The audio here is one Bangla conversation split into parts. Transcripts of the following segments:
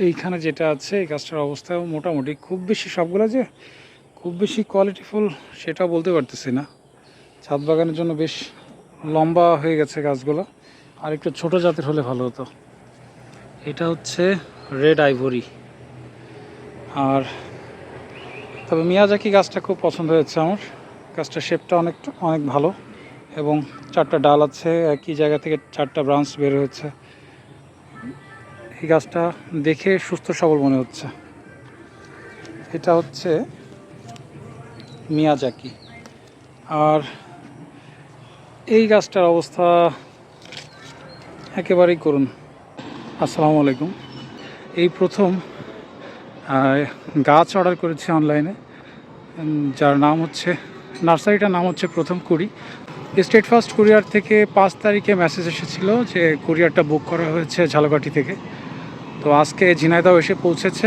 এইখানে যেটা আছে, এই গাছটার অবস্থাও মোটামুটি খুব বেশি সবগুলো যে খুব বেশি কোয়ালিটিফুল সেটা বলতে পারতেছি না। ছাদ বাগানের জন্য বেশ লম্বা হয়ে গেছে গাছগুলো। আর একটু ছোট জাতের হলে ভালো হতো। এটা হচ্ছে রেড আইভরি আর তবে মিয়াজাকি গাছটা খুব পছন্দ হয়েছে আমার? গাছটার শেপটা অনেক অনেক ভালো। এবং চারটা ডাল আছে, একই জায়গা থেকে চারটা ব্রাঞ্চ বের হয়েছে। এই গাছটা দেখে সুস্থ সবল মনে হচ্ছে। এটা হচ্ছে মিয়াজাকি। আর এই গাছটার অবস্থা একেবারেই করুন। আসসালামু আলাইকুম। এই প্রথম গাছ অর্ডার করেছি অনলাইনে। যার নাম হচ্ছে, নার্সারিটার নাম হচ্ছে প্রথম কুড়ি। স্টেট ফার্স্ট কুরিয়ার থেকে পাঁচ তারিখে মেসেজ এসেছিল যে কুরিয়ারটা বুক করা হয়েছে ঝালকাঠি থেকে। তো আজকে ঝিনাইদাও এসে পৌঁছেছে।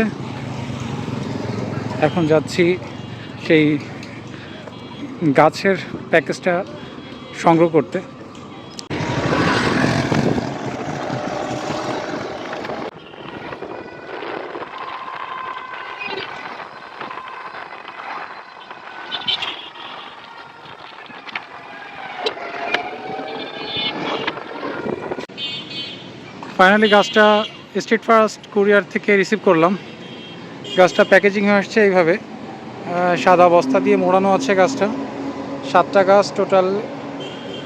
এখন যাচ্ছি সেই গাছের প্যাকেজটা সংগ্রহ করতে। ফাইনালি গাছটা স্টেট ফার্স্ট কুরিয়ার থেকে রিসিভ করলাম। গাছটা প্যাকেজিং হয়ে আসছে এইভাবে। সাদা বস্তা দিয়ে মোড়ানো আছে গাছটা। সাতটা গাছ টোটাল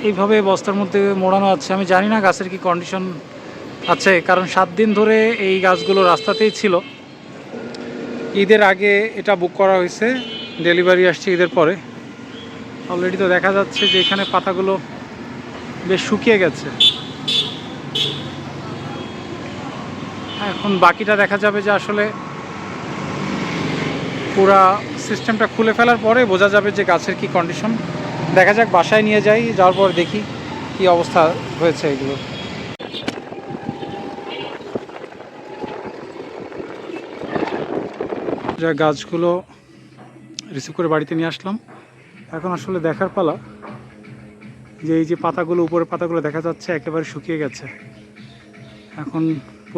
এইভাবে বস্তার মধ্যে মোড়ানো আছে। আমি জানি না গাছের কি কন্ডিশন আছে, কারণ সাত দিন ধরে এই গাছগুলো রাস্তাতেই ছিল। ঈদের আগে এটা বুক করা হয়েছে ডেলিভারি আসছে ঈদের পরে। অলরেডি তো দেখা যাচ্ছে যে এখানে পাতাগুলো বেশ শুকিয়ে গেছে। এখন বাকিটা দেখা যাবে যে আসলে পুরা সিস্টেমটা খুলে ফেলার পরে বোঝা যাবে যে গাছের কি কন্ডিশন দেখা যাক, বাসায় নিয়ে যাই, যাওয়ার পর দেখি কি অবস্থা হয়েছে এগুলো। যা গাছগুলো রিসিভ করে বাড়িতে নিয়ে আসলাম। এখন আসলে দেখার পালা যে এই যে পাতাগুলো, উপরের পাতাগুলো দেখা যাচ্ছে, একেবারে শুকিয়ে গেছে। এখন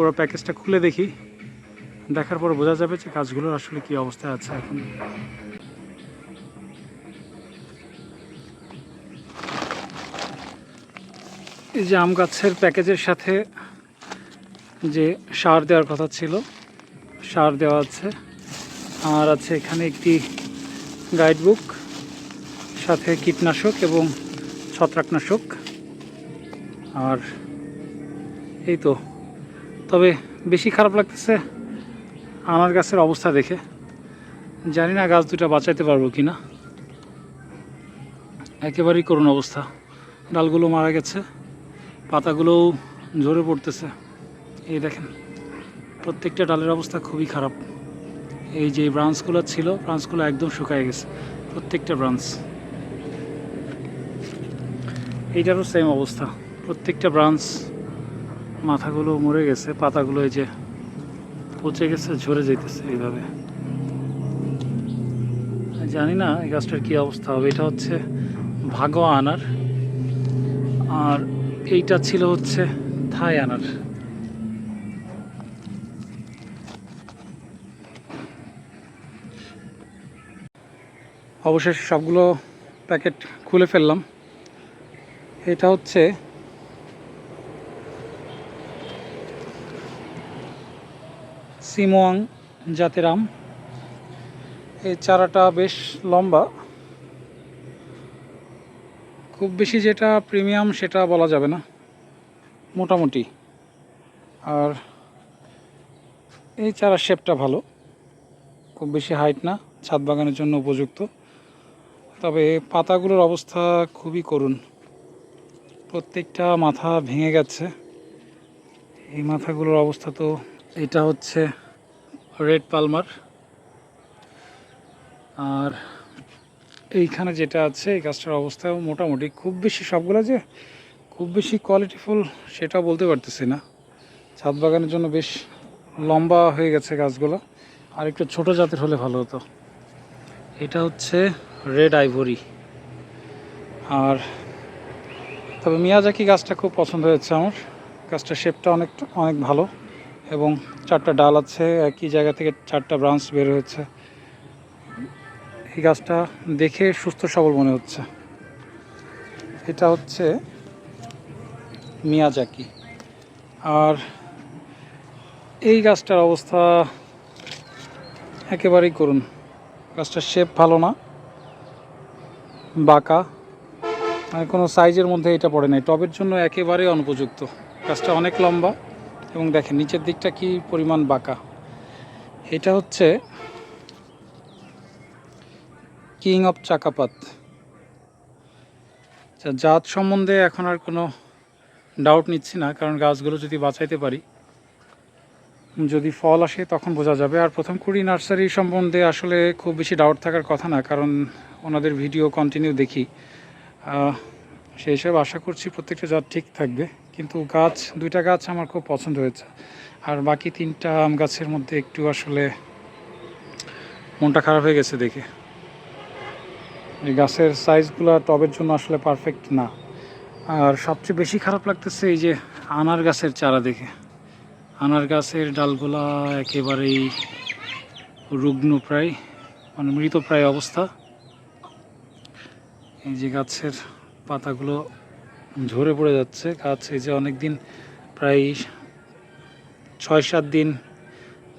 পুরো প্যাকেজটা খুলে দেখি। দেখার পর বোঝা যাবে যে গাছগুলোর আসলে কি অবস্থায় আছে এখন। এই যে আম গাছের প্যাকেজের সাথে যে সার দেওয়ার কথা ছিল, সার দেওয়া আছে। আর আছে এখানে একটি গাইড বুক সাথে কীটনাশক এবং ছত্রাকনাশক। আর এই তো। তবে বেশি খারাপ লাগতেছে আনার গাছের অবস্থা দেখে। জানি না গাছ দুটা বাঁচাইতে পারব কি না একেবারেই করুণ অবস্থা। ডালগুলো মারা গেছে, পাতাগুলোও ঝরে পড়তেছে। এই দেখেন, প্রত্যেকটা ডালের অবস্থা খুবই খারাপ। এই যে ব্রাঞ্চগুলো ছিল, ব্রাঞ্চগুলো একদম শুকায় গেছে, প্রত্যেকটা ব্রাঞ্চ। এইটারও সেম অবস্থা। প্রত্যেকটা ব্রাঞ্চ মাথাগুলো মরে গেছে, পাতাগুলো এই যে পচে গেছে, ঝরে যেতেছে এইভাবে। জানি না এই গাছটার কী অবস্থা হবে। এটা হচ্ছে ভাগোয়া আনার। আর এইটা ছিল হচ্ছে থাই আনার। অবশেষে সবগুলো প্যাকেট খুলে ফেললাম। এটা হচ্ছে সিমোয়াং জাতের আম এই চারাটা বেশ লম্বা। খুব বেশি যেটা প্রিমিয়াম সেটা বলা যাবে না। মোটামুটি। আর এই চারার শেপটা ভালো। খুব বেশি হাইট না, ছাদ বাগানের জন্য উপযুক্ত। তবে পাতাগুলোর অবস্থা খুবই করুণ। প্রত্যেকটা মাথা ভেঙে গেছে। এই মাথাগুলোর অবস্থা তো এটা হচ্ছে রেড পালমার। আর এইখানে যেটা আছে, এই গাছটার অবস্থাও মোটামুটি খুব বেশি সবগুলো যে খুব বেশি কোয়ালিটিফুল সেটাও বলতে পারতেছি না। ছাদ বাগানের জন্য বেশ লম্বা হয়ে গেছে গাছগুলো। আর একটু ছোট জাতের হলে ভালো হতো। এটা হচ্ছে রেড আইভরি। আর তবে মিয়াজাকি গাছটা খুব পছন্দ হয়েছে আমার। গাছটার শেপটা অনেক অনেক ভালো। এবং চারটা ডাল আছে, একই জায়গা থেকে চারটা ব্রাঞ্চ বের হয়েছে। এই গাছটা দেখে সুস্থ সবল মনে হচ্ছে। এটা হচ্ছে মিয়াজাকি। আর এই গাছটার অবস্থা একেবারেই করুন। গাছটার শেপ ভালো না, বাঁকা মানে কোনো সাইজের মধ্যে এটা পড়ে নাই। টবের জন্য একেবারে অনুপযুক্ত। গাছটা অনেক লম্বা এবং দেখেন, নিচের দিকটা কি পরিমাণ বাঁকা? এটা হচ্ছে কিং অফ চাকাপাত জাত সম্বন্ধে এখন আর কোনো ডাউট নিচ্ছি না, কারণ গাছগুলো যদি বাঁচাইতে পারি, যদি ফল আসে তখন বোঝা যাবে। আর প্রথম কুড়ি নার্সারি সম্বন্ধে আসলে খুব বেশি ডাউট থাকার কথা না, কারণ ওনাদের ভিডিও কন্টিনিউ দেখি। সেই হিসাবে আশা করছি প্রত্যেকটা জাত ঠিক থাকবে। কিন্তু গাছ, দুইটা গাছ আমার খুব পছন্দ হয়েছে। আর বাকি তিনটা আম গাছের মধ্যে একটু আসলে মনটা খারাপ হয়ে গেছে দেখে। এই গাছের সাইজগুলো টবের জন্য আসলে পারফেক্ট না। আর সবচেয়ে বেশি খারাপ লাগতেছে এই যে আনার গাছের চারা দেখে। আনার গাছের ডালগুলা একেবারেই রুগ্ন প্রায় মানে মৃত প্রায় অবস্থা। এই যে গাছের পাতাগুলো ঝরে পড়ে যাচ্ছে। গাছ এই যে অনেক দিন প্রায় ছয় সাত দিন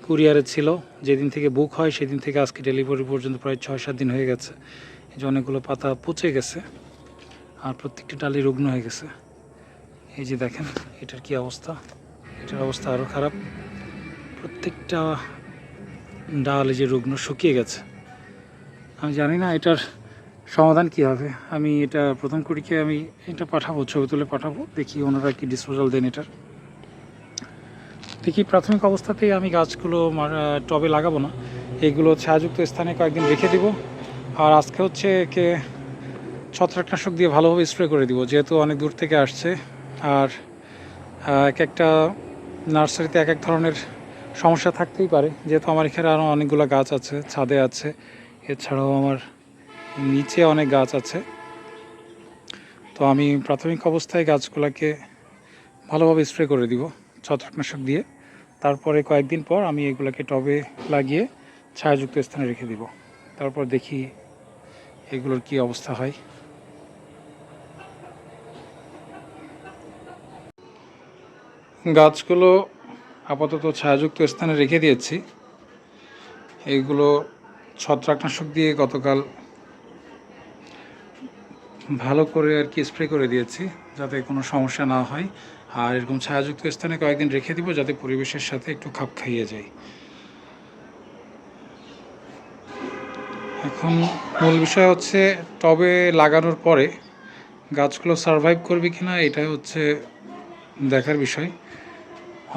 কুরিয়ারে ছিল। যেদিন থেকে বুক হয়, সেদিন থেকে আজকে ডেলিভারি পর্যন্ত প্রায় ছয় সাত দিন হয়ে গেছে। এই যে অনেকগুলো পাতা পচে গেছে আর প্রত্যেকটি ডালি রুগ্ন হয়ে গেছে। এই যে দেখেন, এটার কি অবস্থা? এটার অবস্থা আরও খারাপ। প্রত্যেকটা ডাল এই যে রুগ্ন শুকিয়ে গেছে। আমি জানি না, এটার সমাধান কি হবে? আমি এটা প্রথম কুড়িকে আমি এটা পাঠাবো, ছবি তুলে পাঠাবো, দেখি ওনারা কি ডিসপোজাল দেন এটার। দেখি প্রাথমিক অবস্থাতেই আমি গাছগুলো টবে লাগাবো না। এগুলো ছায়াযুক্ত স্থানে কয়েকদিন রেখে দিব। আর আজকে হচ্ছে একে ছত্রাকনাশক দিয়ে ভালোভাবে স্প্রে করে দিব, যেহেতু অনেক দূর থেকে আসছে। আর এক একটা নার্সারিতে এক এক ধরনের সমস্যা থাকতেই পারে। যেহেতু আমার এখানে আরও অনেকগুলো গাছ আছে, ছাদে আছে। এছাড়াও আমার নিচে অনেক গাছ আছে। তো আমি প্রাথমিক অবস্থায় গাছগুলোকে ভালোভাবে স্প্রে করে দিব ছত্রাকনাশক দিয়ে। তারপরে কয়েকদিন পর আমি এগুলোকে টবে লাগিয়ে ছায়াযুক্ত স্থানে রেখে দিব। তারপর দেখি এগুলোর কি অবস্থা হয়। গাছগুলো আপাতত ছায়াযুক্ত স্থানে রেখে দিয়েছি। এইগুলো ছত্রাকনাশক দিয়ে গতকাল ভালো করে আর কি স্প্রে করে দিয়েছি যাতে কোনো সমস্যা না হয়। আর এরকম ছায়াযুক্ত স্থানে কয়েকদিন রেখে দিব যাতে পরিবেশের সাথে একটু খাপ খাইয়ে যায়। এখন মূল বিষয় হচ্ছে টবে লাগানোর পরে গাছগুলো সারভাইভ করবে কি না এটাই হচ্ছে দেখার বিষয়।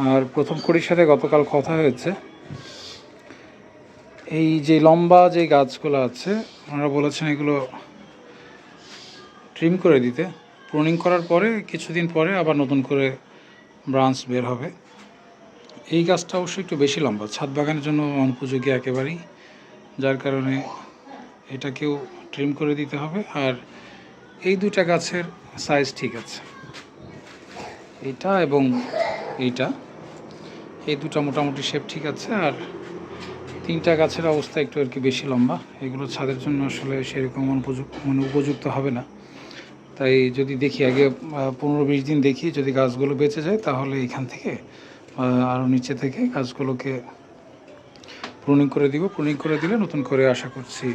আর প্রথম কুড়ির সাথে গতকাল কথা হয়েছে। এই যে লম্বা যে গাছগুলো আছে, ওনারা বলেছেন এগুলো ট্রিম করে দিতে। প্রুনিং করার পরে, কিছুদিন পরে আবার নতুন করে ব্রাঞ্চ বের হবে। এই গাছটা অবশ্যই একটু বেশি লম্বা, ছাদ বাগানের জন্য অনুপযোগী একেবারেই। যার কারণে এটাকেও ট্রিম করে দিতে হবে। আর এই দুইটা গাছের সাইজ ঠিক আছে। এইটা এবং এইটা, এই দুটো মোটামুটি শেপ ঠিক আছে। আর তিনটা গাছের অবস্থা একটু আর কি বেশি লম্বা। এগুলো ছাদের জন্য আসলে সেরকম অনুপযুক্ত মানে উপযুক্ত হবে না। তাই যদি দেখি আগে পনেরো বিশ দিন দেখি, যদি গাছগুলো বেঁচে যায়, তাহলে এখান থেকে আরও নিচে থেকে গাছগুলোকে প্রুনিং করে দিব। প্রুনিং করে দিলে নতুন করে আশা করছি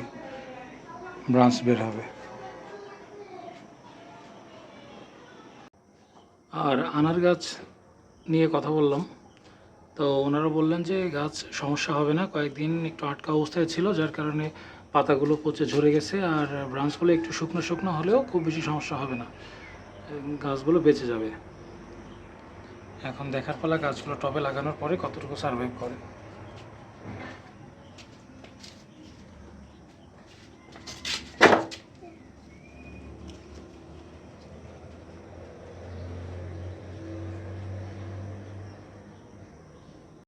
ব্রাঞ্চ বের হবে। আর আনার গাছ নিয়ে কথা বললাম। তো ওনারা বললেন যে গাছ সমস্যা হবে না, কয়েকদিন একটু আটকা অবস্থায় ছিল, যার কারণে পাতাগুলো পচে ঝরে গেছে আর ব্রাঞ্চগুলো একটু শুকনো শুকনো হলেও খুব বেশি সমস্যা হবে না। গাছগুলো বেঁচে যাবে। এখন দেখার পালা গাছগুলো টবে লাগানোর পরে কতটুকু সার্ভাইভ করে?